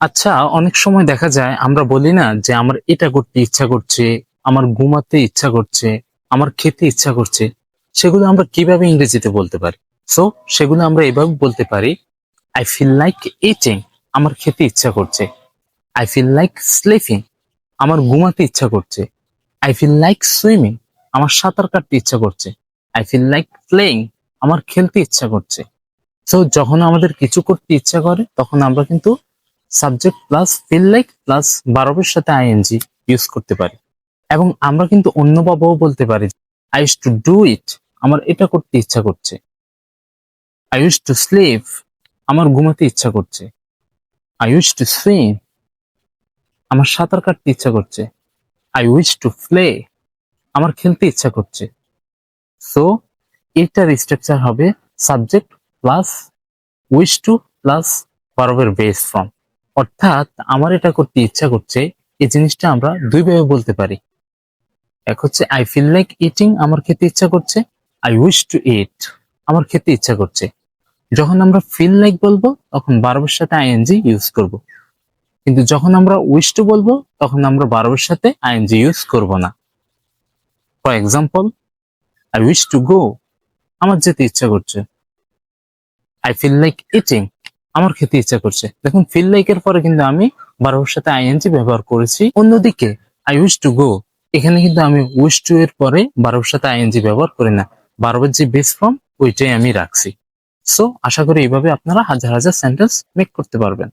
আচ্ছা অনেক সময় দেখা যায় আমরা বলি না যে আমার এটা করতে ইচ্ছা করছে, আমার ঘুমাতে ইচ্ছা করছে, আমার খেতে ইচ্ছা করছে, সেগুলো আমরা কীভাবে ইংরেজিতে বলতে পারি? সো সেগুলো আমরা এভাবে বলতে পারি আই ফিল লাইক ইটিং আমার খেতে ইচ্ছা করছে। আই ফিল লাইক স্লিপিং আমার ঘুমাতে ইচ্ছা করছে। আই ফিল লাইক সুইমিং আমার সাঁতার কাটতে ইচ্ছা করছে। আই ফিল লাইক প্লেইং আমার খেলতে ইচ্ছা করছে। সো যখন আমাদের কিছু করতে ইচ্ছা করে, তখন আমরা কিন্তু subject plus feel like plus বারবের সাথে আইএনজি ইউজ করতে পারি। এবং আমরা কিন্তু অন্য অন্যভাবেও বলতে পারি I use to do it আমার এটা করতে ইচ্ছা করছে। আই ইউজ টু স্লিপ আমার ঘুমাতে ইচ্ছা করছে। আই ইউজ টু সুইম আমার সাঁতার কাটতে ইচ্ছা করছে। আই উইশ টু প্লে আমার খেলতে ইচ্ছা করছে। সো এটার স্ট্রাকচার হবে subject plus wish to plus ভার্বের বেস ফর্ম অর্থাৎ আমার এটা করতে ইচ্ছা করছে, এই জিনিসটা আমরা দুইভাবে বলতে পারি। এক হচ্ছে আই ফিল লাইক ইটিং আমার খেতে ইচ্ছা করছে আই উইশ টু ইট আমার খেতে ইচ্ছা করছে। যখন আমরা ফিল লাইক বলব, তখন বারবের সাথে আইএনজি ইউজ করব। কিন্তু যখন আমরা উইশ টু বলব, তখন আমরা বারবের সাথে আইএনজি ইউজ করব না। For example I wish to go আমার যেতে ইচ্ছা করছে। আই ফিল লাইক ইটিং আমার খেতে ইচ্ছা করছে। দেখুন ফিল লাইকের পরে কিন্তু আমি বারোর সাথে আইএনজি ব্যবহার করেছি। অন্যদিকে আই উইশ টু গো এখানে কিন্তু আমি উইশ টু এর পরে বারোর সাথে আইএনজি ব্যবহার করি না। বারবার যে বেস ফর্ম ওইটাই আমি রাখছি। সো আশা করি এইভাবে আপনারা হাজার হাজার সেন্টেন্স মেক করতে পারবেন।